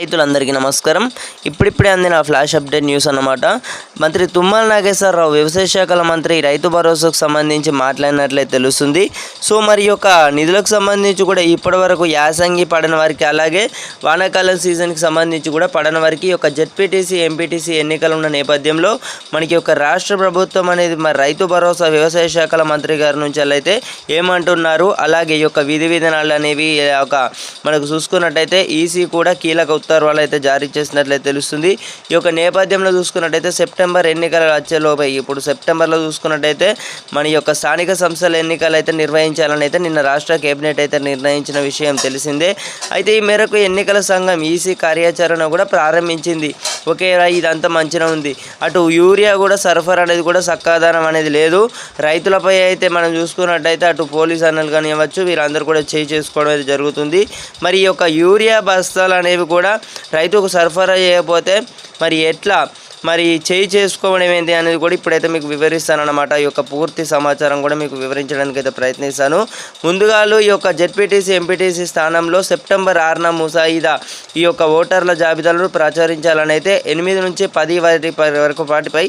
రైతులందరికీ నమస్కారం. ఇప్పుడిప్పుడే అందిన ఫ్లాష్ అప్డేట్ న్యూస్ అన్నమాట. మంత్రి తుమ్మల నాగేశ్వరరావు వ్యవసాయ శాఖల మంత్రి రైతు భరోసాకు సంబంధించి మాట్లాడినట్లయితే తెలుస్తుంది. సో మరి యొక్క నిధులకు సంబంధించి కూడా ఇప్పటి వరకు యాసంగి పడని వారికి అలాగే వానాకాలం సీజన్కి సంబంధించి కూడా పడని వారికి యొక్క జెడ్పీటీసీ ఎంపీటీసీ ఎన్నికలు ఉన్న నేపథ్యంలో మనకి యొక్క రాష్ట్ర ప్రభుత్వం అనేది మరి రైతు భరోసా వ్యవసాయ శాఖల మంత్రి గారి నుంచి అయితే ఏమంటున్నారు? అలాగే ఈ యొక్క విధి విధానాలు అనేవి ఒక మనకు చూసుకున్నట్టయితే ఈసీ కూడా కీలక ఉత్తర్వులు అయితే జారీ చేసినట్లయితే తెలుస్తుంది. ఈ యొక్క నేపథ్యంలో చూసుకున్నట్టయితే సెప్టెంబర్ ఎన్నికలు వచ్చేలోపై ఇప్పుడు సెప్టెంబర్లో చూసుకున్నట్టయితే మన యొక్క స్థానిక సంస్థల ఎన్నికలు అయితే నిర్వహించాలని అయితే నిన్న రాష్ట్ర కేబినెట్ అయితే నిర్ణయించిన విషయం తెలిసిందే. అయితే ఈ మేరకు ఎన్నికల సంఘం ఈసీ కార్యాచరణ కూడా ప్రారంభించింది. ఓకే ఇదంతా మంచిగా ఉంది. అటు యూరియా కూడా సరఫరా అనేది కూడా సక్కాదానం అనేది లేదు. రైతులపై అయితే మనం చూసుకున్నట్టయితే అటు పోలీస్ అన్నలు కానివ్వచ్చు వీరందరూ కూడా చేయి చేసుకోవడం అయితే జరుగుతుంది. మరి ఈ యొక్క యూరియా బస్తాలు అనేవి కూడా రైతుకు సరఫరా చేయకపోతే మరి ఎట్లా? మరి చేయి చేసుకోవడం ఏంటి అనేది కూడా ఇప్పుడైతే మీకు వివరిస్తానన్నమాట. ఈ యొక్క పూర్తి సమాచారం కూడా మీకు వివరించడానికి అయితే ప్రయత్నిస్తాను. ముందుగా ఈ యొక్క జెడ్పీటీసీ ఎంపీటీసీ స్థానంలో సెప్టెంబర్ ఆరున ముసాయిదా ఈ యొక్క ఓటర్ల జాబితాలను ప్రచురించాలని అయితే ఎనిమిది నుంచి పది వారి వరకు వాటిపై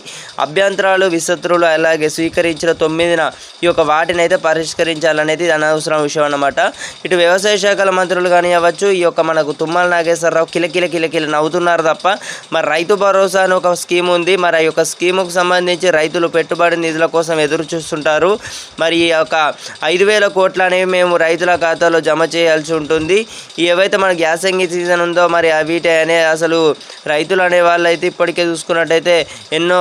అభ్యంతరాలు విసత్రులు అలాగే స్వీకరించిన తొమ్మిదిన ఈ యొక్క వాటిని అయితే పరిష్కరించాలనేది అనవసరం విషయం అన్నమాట. ఇటు వ్యవసాయ శాఖల మంత్రులు కానీ అవ్వచ్చు ఈ యొక్క మనకు తుమ్మల నాగేశ్వరరావు కిలకిల కిలకిల నవ్వుతున్నారు తప్ప మరి రైతు భరోసా అని ఒక స్కీమ్ ఉంది. మరి ఆ యొక్క స్కీముకు సంబంధించి రైతులు పెట్టుబడి నిధుల కోసం ఎదురు చూస్తుంటారు. మరి ఈ యొక్క ఐదు వేల కోట్లు అనేవి మేము రైతుల ఖాతాలో జమ చేయాల్సి ఉంటుంది. ఏవైతే మన యాసంగి సీజన్ ఉందో మరి వీటి అనే అసలు రైతులు అనే వాళ్ళు అయితే ఇప్పటికే చూసుకున్నట్టయితే ఎన్నో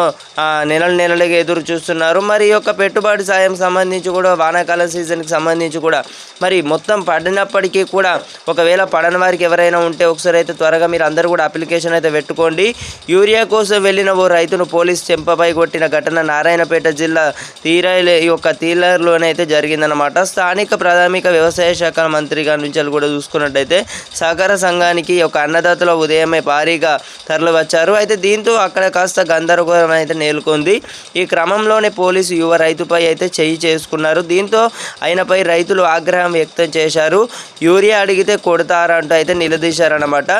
నెలల నెలలుగా ఎదురు చూస్తున్నారు. మరి ఈ యొక్క పెట్టుబడి సాయం సంబంధించి కూడా వానాకాల సీజన్కి సంబంధించి కూడా మరి మొత్తం పడినప్పటికీ కూడా ఒకవేళ పడని వారికి ఎవరైనా ఉంటే ఒకసారి అయితే త్వరగా మీరు అందరూ కూడా అప్లికేషన్ అయితే పెట్టుకోండి. యూరియా కోసం వెళ్ళిన ఓ రైతును పోలీస్ చెంపపై కొట్టిన ఘటన నారాయణపేట జిల్లా తీరాయిల యొక్క తీలర్లోనే అయితే జరిగిందనమాట స్థానిక ప్రాథమిక వ్యవసాయ శాఖ మంత్రి గారి నుంచి కూడా చూసుకున్నట్టయితే సహకార సంఘానికి ఒక అన్నదాతల ఉదయమే భారీగా తరలి వచ్చారు అయితే దీంతో అక్కడ కాస్త గందరగోళం అయితే నేలుకుంది. ఈ క్రమంలోనే పోలీసు యువ రైతుపై అయితే చేయి చేసుకున్నారు. దీంతో ఆయనపై రైతులు ఆగ్రహం వ్యక్తం చేశారు. యూరియా అడిగితే కొడతారంటూ అయితే నిలదీశారనమాట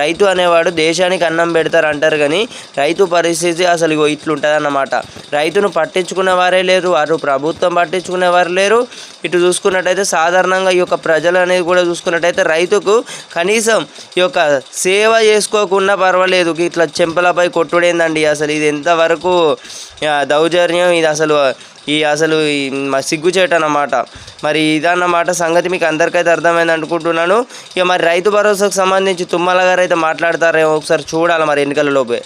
రైతు అనేవాడు దేశానికి అన్నం పెడతారు అంటారు కానీ రైతు రైతు పరిస్థితి అసలు ఇగో ఇట్లుంటుంది అన్నమాట రైతును పట్టించుకునేవారే లేరు వారు ప్రభుత్వం పట్టించుకునేవారు లేరు. ఇటు చూసుకున్నట్టయితే సాధారణంగా ఈ యొక్క ప్రజలు అనేది కూడా చూసుకున్నట్టయితే రైతుకు కనీసం ఈ యొక్క సేవ చేసుకోకుండా పర్వాలేదు. ఇట్లా చెంపలపై కొట్టుడేందండి అసలు. ఇది ఎంతవరకు దౌర్జన్యం ఇది అసలు ఈ అసలు సిగ్గుచేట అన్నమాట మరి ఇదన్నమాట సంగతి మీకు అందరికైతే అర్థమైంది అనుకుంటున్నాను. ఇక మరి రైతు భరోసాకు సంబంధించి తుమ్మల గారు అయితే మాట్లాడతారేమో ఒకసారి చూడాలి మరి ఎన్నికల లోపే.